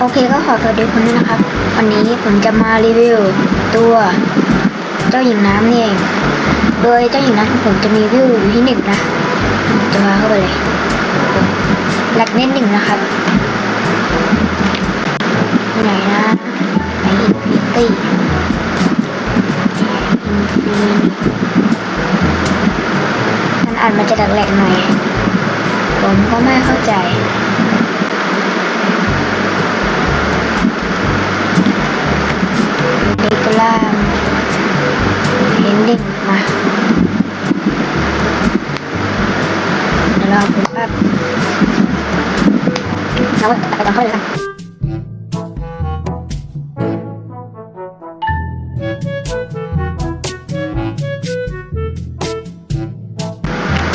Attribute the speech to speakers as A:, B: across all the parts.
A: โอเคก็ขอสวัสดีคุณด้วยนะครับ วันนี้ผมจะมารีวิวตัวเจ้าหญิงน้ำนี่เอง โดยเจ้าหญิงน้ำผมจะมีวิวอยู่ที่หนึ่งนะ จะพาเข้าไปเลยหลักเน้นหนึ่งนะครับที่ไหนนะไหนอินฟินตี้อินฟินิมันอ่านมันจะดักแหลกหน่อย ผมก็ไม่เข้าใจ ล่างเห็นเด็กมาเดี๋ยวรอคุณแป๊บเราตัดไปก่อนเข้าเลยกัน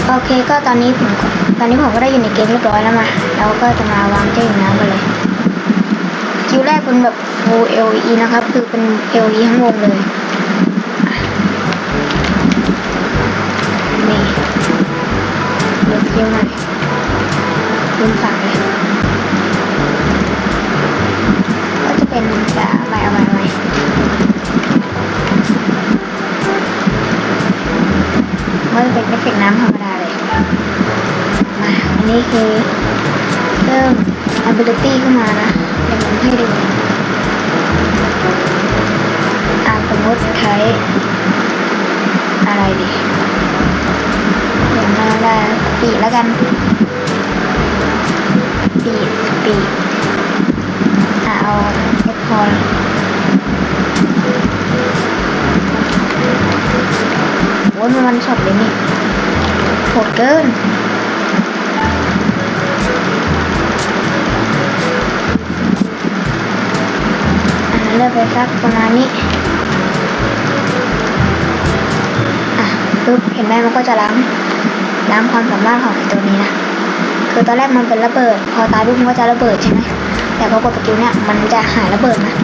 A: โอเคก็ตอนนี้ผมก็ตอนนี้ผมก็ได้อยู่ในเกมเรียบร้อยแล้วมาเราก็จะมาวางเจ้าหญิงน้ำกันเลย คิวแรกเป็นแบบ full LE นะครับ คือเป็น LE ทั้งวงเลยนี่เลือกคิวหน่อยลืมสั่งเลยก็จะเป็นจะเอาใหม่เอาใหม่เอาใหม่มันจะเป็นเอฟเฟกต์น้ำธรรมดาเลยมาอันนี้คือเริ่ม ability ขึ้นมานะ ให้ดูอ่าสมมติใช้อะไรดีเดี๋ยวมาได้ปีกแล้วกันปีกปีกอะเอาเอ็กพอร์โอ้ยมันวันช็อตเลยนี่โหดเกิน อ่าเลือกไปสักประมาณนี้ อะปึ๊บเห็นไหมมันก็จะล้างล้างความสามารถของไอตัวนี้นะ คือตอนแรกมันเป็นระเบิด พอตายปุ๊บมันก็จะระเบิดใช่ไหมแต่พอกดสกิลเนี่ยมันจะหายระเบิดนะ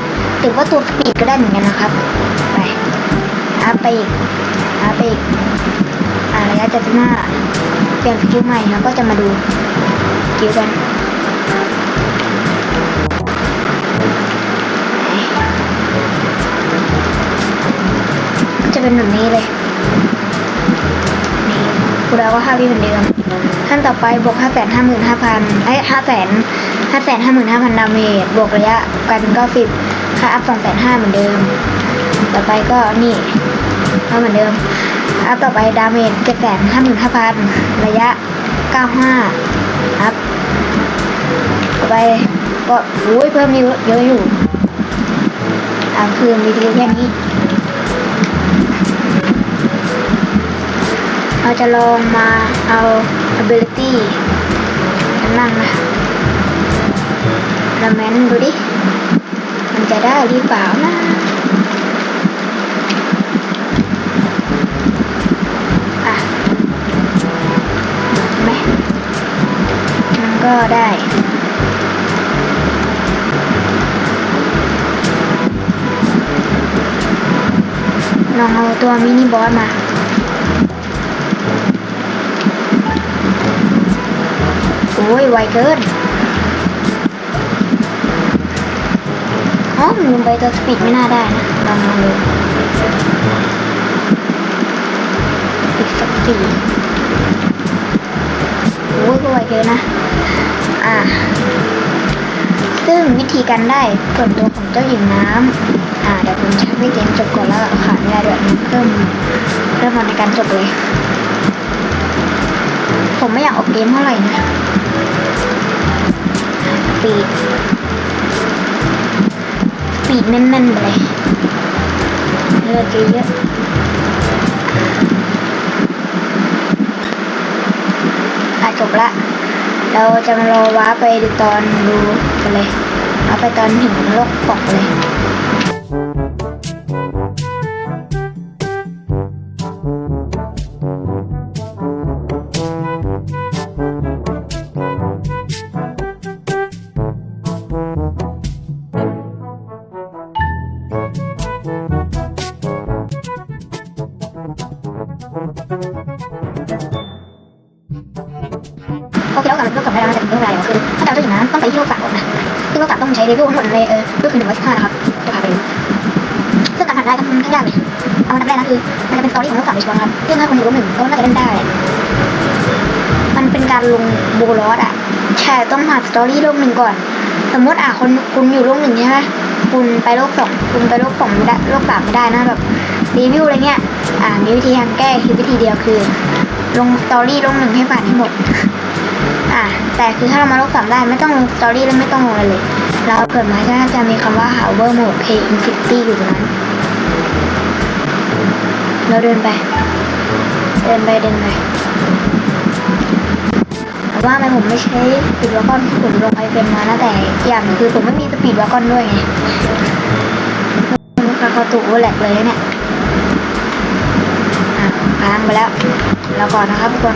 A: ถือว่าตัวปีกก็ได้เหมือนกันนะครับ ไปอัพไปอีกอัพไปอีกอ่าระยะจ็ดสิบห้าเปลี่ยนสกิลใหม่แล้วก็จะมาดูสกิลกัน เป็นแบบนี้เลย นี่กูดาวก็ห้าวิเหมือนเดิมขั้นต่อไปบวกห้าแสนห้าหมื่นห้าพันเอ้ยห้าแสนห้าแสนห้าหมื่นห้าพันดาเมจบวกระยะกลายเป็นเก้าสิบค่าอัพสองแสนห้าเหมือนเดิม ต่อไปก็นี่ก็เหมือนเดิม อัพต่อไปดาเมจเจ็ดแสนห้าหมื่นห้าพันระยะเก้าห้าอัพต่อไปก็อุ้ยเพิ่มเยอะเยอะอยู่อ่าคือมีดีแค่นี้ เราจะลองมาเอา ability กันบ้างนะเราแมนดูดิ มันจะได้หรือเปล่านะอะไหมมันก็ได้ลองเอาตัวมินิบอสมา อ้ยไวเกินอ๋อลืมไปตัวสปีดไม่น่าได้นะลองลองดูอีกสักสี่โอ้ยก็ไวเกินนะ อ่าซึ่งวิธีการได้ส่วนตัวของเจ้าหญิงน้ำอ่าเดี๋ยวผมชักให้เกมจบก่อนแล้วขาดไม่ได้ด้วยเริ่มเริ่มมาในการจบเลย ผมไม่อยากออกเกมเท่าไหร่นะ ปีดปีดแน่นๆไปเลยเลือดเยอะๆอะจบละ เราจะมารอว้าไปดูตอนดูกันเลยเอาไปตอนถึงโลกปกเลย โอเคแล้วกันก็กลับไปแล้วนะแต่เรื่องอะไรคือถ้าเราจะอย่างนั้นต้องไปที่โลกสากลนะซึ่งก็ต้องใช้เรลเวทั้งหมดเลยเออก็คือหนึ่งร้อยสิบห้านะครับจะพาไปดูซึ่งการผ่านได้ก็ค่อนข้างยากเลยเอาอันดับแรกนะคือมันจะเป็นสตอรี่ของโลกสามโดยเฉพาะครับซึ่องถ้าคนอยู่โลกหนึ่งก็น่าจะเล่นได้ มันเป็นการลงโบลอสอะใช่ต้องผ่านสตอรี่โลกหนึ่งก่อน สมมติอะคนคุณอยู่โลกหนึ่งใช่ไหมคุณไปโลกสองคุณไปโลกสองไม่ได้โลกสามไม่ได้นะแบบรีวิวอะไรเงี้ย อ่ามีวิธีทางแก้คือวิธีเดียวคือ ลงสตอรี่ลงหนึ่งให้ผ่านให้หมด อ่าแต่คือถ้าเรามาลกสามได้ไม่ต้องลงสตอรี่แล้วไม่ต้องลงอะไรเลย เราเกิดมาใช่ไหมจะมีคำว่า Hover Mode Play Infinity อยู่ตรงนั้น เราเดินไป เดินไปเดินไปแต่ว่าทำไมผมไม่ใช้สปีดวากอนที่ผมลงไอเป็นมานะแต่อย่างคือผมไม่มีสปีดวากอนด้วยไงคาคาตุแหลกเลยเนี่ยอะค้างไปแล้ว แล้วก่อนนะครับทุกคน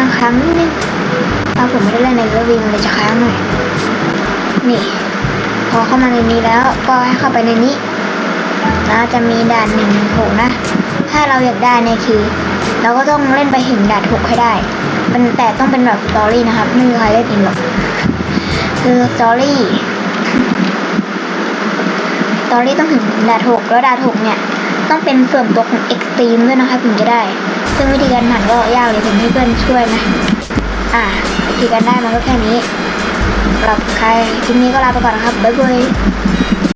A: างค้างนิดนึงถ้าผมไม่ได้เล่นในเรือวีมันเลยจะค้างหน่อย นี่ พอเข้ามาในนี้แล้วก็ให้เข้าไปในนี้แล้วจะมีด่านหนึ่งหกนะ ถ้าเราอยากได้เนี่ยคือ เราก็ต้องเล่นไปถึงด่านหกให้ได้เป็นแต่ต้องเป็นแบบสตอรี่นะครับ ไม่มีใครเล่นเองหรอก คือสตอรี่สตอรี่ต้องถึงด่านหกแล้วด่านหกเนี่ย ต้องเป็นส่วนตัวของเอ็กซ์ตรีมด้วยนะคะถึงจะได้ ซึ่งวิธีการหันก็ยากเลยผมให้เพื่อนช่วยนะ อ่าวิธีการได้มันก็แค่นี้สำหรับใครคลิปนี้ก็ลาไปก่อนนะครับบ๊ายบาย